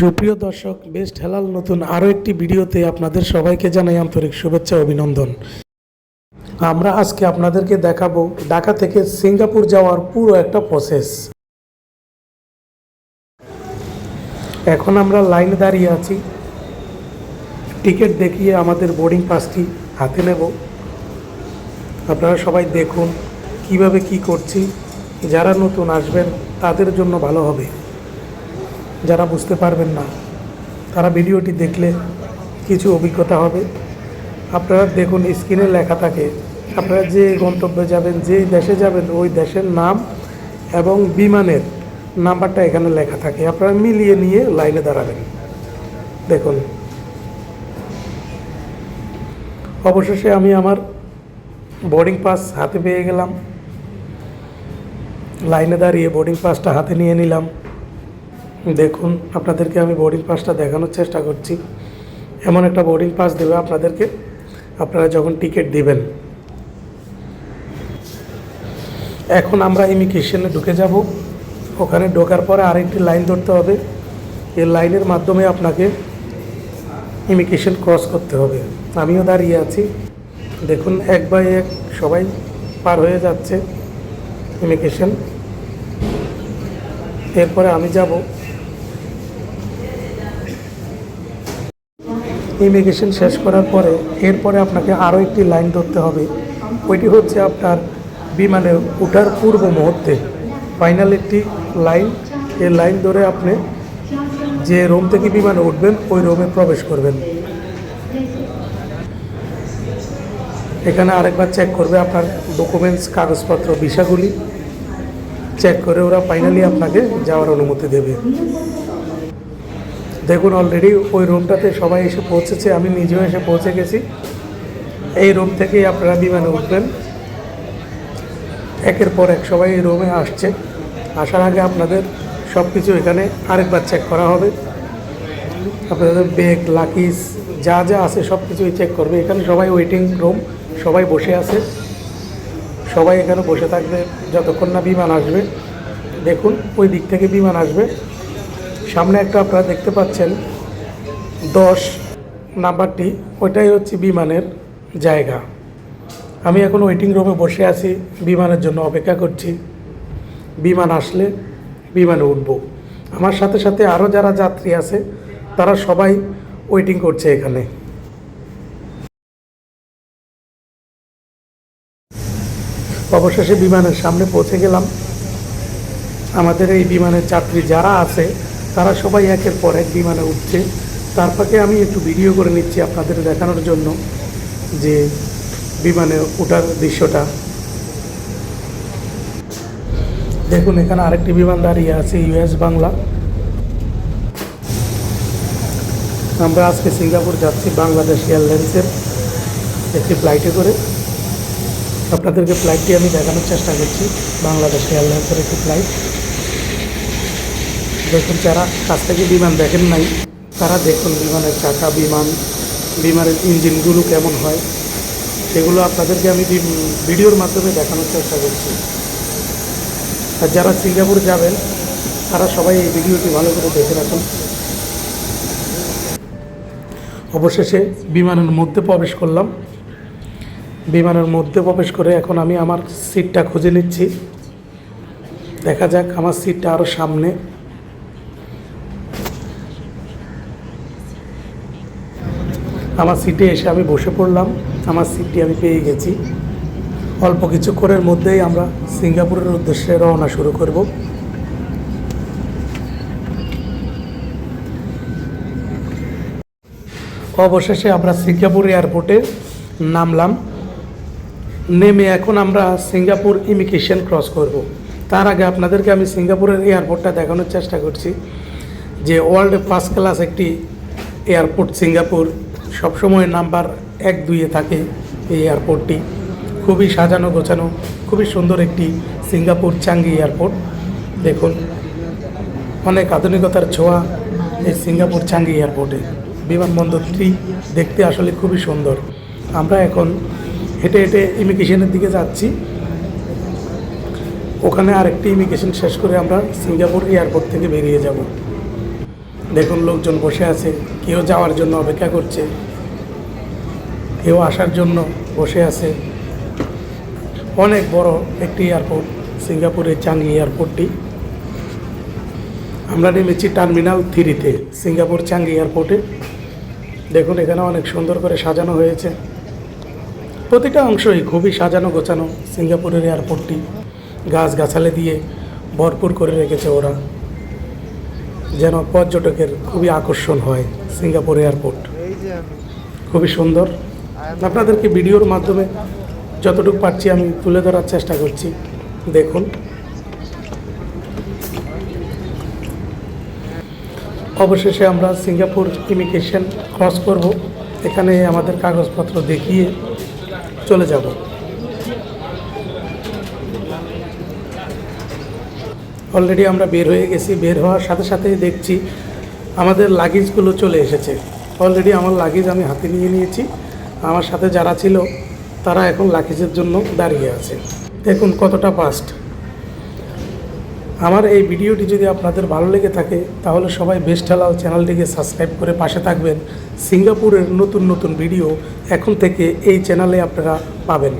সুপ্রিয় দর্শক বেস্ট হেলাল নতুন আরও একটি ভিডিওতে আপনাদের সবাইকে জানাই আন্তরিক শুভেচ্ছা, অভিনন্দন। আমরা আজকে আপনাদেরকে দেখাবো ঢাকা থেকে সিঙ্গাপুর যাওয়ার পুরো একটা প্রসেস এখন আমরা লাইনে দাঁড়িয়ে আছি। টিকিট দেখিয়ে আমাদের বোর্ডিং পাসটি হাতে নেব। আপনারা সবাই দেখুন কীভাবে কি করছি। যারা নতুন আসবেন, তাদের জন্য ভালো হবে। যারা বুঝতে পারবেন না, তারা ভিডিওটি দেখলে কিছু অভিজ্ঞতা হবে। আপনারা দেখুন, স্ক্রিনে লেখা থাকে, আপনারা যে গন্তব্যে যাবেন, যে দেশে যাবেন, ওই দেশের নাম এবং বিমানের নাম্বারটা এখানে লেখা থাকে। আপনারা মিলিয়ে নিয়ে লাইনে দাঁড়াবেন। দেখুন। অবশেষে আমি আমার বোর্ডিং পাস হাতে পেয়ে গেলাম। লাইনে দাঁড়িয়ে বোর্ডিং পাসটা হাতে নিয়ে নিলাম। দেখুন, আপনাদেরকে আমি বোর্ডিং পাসটা দেখানোর চেষ্টা করছি। এমন একটা বোর্ডিং পাস দেবে আপনাদেরকে। আপনারা যখন টিকিট দিবেন। এখন আমরা ইমিগ্রেশনে ঢুকে যাব। ওখানে ঢোকার পরে আরেকটি লাইন ধরতে হবে। এই লাইনের মাধ্যমে আপনাকে ইমিগ্রেশন ক্রস করতে হবে। আমিও দাঁড়িয়ে আছি। দেখুন, এক বাই এক সবাই পার হয়ে যাচ্ছে ইমিগ্রেশন এরপরে আমি যাব। ইমিগ্রেশন শেষ করার পরে এরপরে আপনাকে আরও একটি লাইন ধরতে হবে। ওইটি হচ্ছে আপনার বিমানে ওঠার পূর্ব মুহূর্তে। ফাইনাল একটি লাইন এই লাইন ধরে আপনি যে রুম থেকে বিমানে উঠবেন, ওই রুমে প্রবেশ করবেন। এখানে আরেকবার চেক করবে আপনার ডকুমেন্টস কাগজপত্র, ভিসাগুলি। চেক করে ওরা ফাইনালি আপনাকে যাওয়ার অনুমতি দেবে। দেখুন অলরেডি ওই রুমটাতে সবাই এসে পৌঁছেছে, আমি নিজেও এসে পৌঁছে গেছি। এই রুম থেকেই আপনারা বিমানে উঠবেন। একের পর এক সবাই এই রুমে আসছে। আসার আগে আপনাদের সব কিছু এখানে আরেকবার চেক করা হবে। আপনাদের ব্যাগ লাকিস যা যা আছে সব কিছুই চেক করবে। এখানে সবাই ওয়েটিং রুম সবাই বসে আছে। সবাই এখানে বসে থাকবে যতক্ষণ না বিমান আসবে। দেখুন, ওই দিক থেকে বিমান আসবে। সামনে একটা আপনারা দেখতে পাচ্ছেন দশ নাম্বারটি, ওইটাই হচ্ছে বিমানের জায়গা। আমি এখন ওয়েটিং রুমে বসে আছি, বিমানের জন্য অপেক্ষা করছি। বিমান আসলে বিমানে উঠব। আমার সাথে সাথে আরও যারা যাত্রী আছে, তারা সবাই ওয়েটিং করছে এখানে। অবশেষে বিমানের সামনে পৌঁছে গেলাম। আমাদের এই বিমানের যাত্রী যারা আছে তারা সবাই একের পর এক বিমানে উঠছে। তার ফাঁকে আমি একটু ভিডিও করে নিচ্ছি আপনাদের দেখানোর জন্য যে বিমানে ওঠার দৃশ্যটা। দেখুন, এখানে আরেকটি বিমান দাঁড়িয়ে আছে ইউএস বাংলা। আমরা আজকে সিঙ্গাপুর যাচ্ছি বাংলাদেশ এয়ারলাইন্সের একটি ফ্লাইটে করে। আপনাদেরকে ফ্লাইটটি আমি দেখানোর চেষ্টা করছি, বাংলাদেশ এয়ারলাইন্সের একটি ফ্লাইট দেখুন যারা কাছ থেকে বিমান দেখেন নাই, তারা দেখুন বিমানের চাকা, বিমান, বিমানের ইঞ্জিনগুলো কেমন হয়। সেগুলো আপনাদেরকে আমি ভিডিওর মাধ্যমে দেখানোর চেষ্টা করছি। আর যারা সিঙ্গাপুর যাবেন, তারা সবাই এই ভিডিওটি ভালো করে দেখে রাখুন। অবশেষে বিমানের মধ্যে প্রবেশ করলাম। বিমানের মধ্যে প্রবেশ করে এখন আমি আমার সিটটা খুঁজে নিচ্ছি। দেখা যাক আমার সিটটা আরও সামনে আমার সিটে এসে আমি বসে পড়লাম। আমার সিটটি আমি পেয়ে গেছি। অল্প কিছুক্ষণের মধ্যেই আমরা সিঙ্গাপুরের উদ্দেশ্যে রওনা শুরু করব। অবশেষে আমরা সিঙ্গাপুর এয়ারপোর্টে নামলাম। নেমে এখন আমরা সিঙ্গাপুর ইমিগ্রেশন ক্রস করব। তার আগে আপনাদেরকে আমি সিঙ্গাপুরের এয়ারপোর্টটা দেখানোর চেষ্টা করছি যে ওয়ার্ল্ড ফার্স্ট ক্লাস একটি এয়ারপোর্ট সিঙ্গাপুর। সবসময় নাম্বার এক দুইয়ে থাকে এই এয়ারপোর্টটি খুবই সাজানো গোছানো, খুবই সুন্দর একটি সিঙ্গাপুর চাঙ্গি এয়ারপোর্ট দেখুন, অনেক আধুনিকতার ছোঁয়া এই সিঙ্গাপুর চাঙ্গি এয়ারপোর্টে বিমানবন্দরটি দেখতে আসলে খুবই সুন্দর। আমরা এখন হেঁটে হেঁটে ইমিগ্রেশনের দিকে যাচ্ছি। ওখানে আরেকটি ইমিগ্রেশন শেষ করে আমরা সিঙ্গাপুর এয়ারপোর্ট থেকে বেরিয়ে যাব। দেখুন, লোকজন বসে আছে, কেউ যাওয়ার জন্য অপেক্ষা করছে, কেউ আসার জন্য বসে আছে। অনেক বড় একটি এয়ারপোর্ট, সিঙ্গাপুরের চাঙ্গি এয়ারপোর্টটি। আমরা নেমেছি টার্মিনাল থ্রিতে, সিঙ্গাপুর চাঙ্গি এয়ারপোর্টে। দেখুন, এখানে অনেক সুন্দর করে সাজানো হয়েছে। প্রতিটা অংশই খুবই সাজানো গোছানো সিঙ্গাপুরের এয়ারপোর্টটি। গাছ গাছালে দিয়ে ভরপুর করে রেখেছে ওরা। যেন পর্যটকের খুবই আকর্ষণ হয় সিঙ্গাপুর এয়ারপোর্ট। খুবই সুন্দর। আপনাদেরকে ভিডিওর মাধ্যমে যতটুকু পারছি আমি তুলে ধরার চেষ্টা করছি। দেখুন। অবশেষে আমরা সিঙ্গাপুর ইমিগ্রেশন ক্রস করব। এখানে আমাদের কাগজপত্র দেখিয়ে চলে যাব। অলরেডি আমরা বের হয়ে গেছি, বের হওয়ার সাথে সাথেই দেখছি আমাদের লাগেজগুলো চলে এসেছে। অলরেডি আমার লাগেজ আমি হাতে নিয়ে নিয়েছি। আমার সাথে যারা ছিল, তারা এখন লাগেজের জন্য দাঁড়িয়ে আছে। দেখুন কতটা ফাস্ট আমার এই ভিডিওটি যদি আপনাদের ভালো লেগে থাকে, তাহলে সবাই বেস্ট হালাল চ্যানেলটিকে সাবস্ক্রাইব করে পাশে থাকবেন। সিঙ্গাপুরের নতুন নতুন ভিডিও এখন থেকে এই চ্যানেলে আপনারা পাবেন।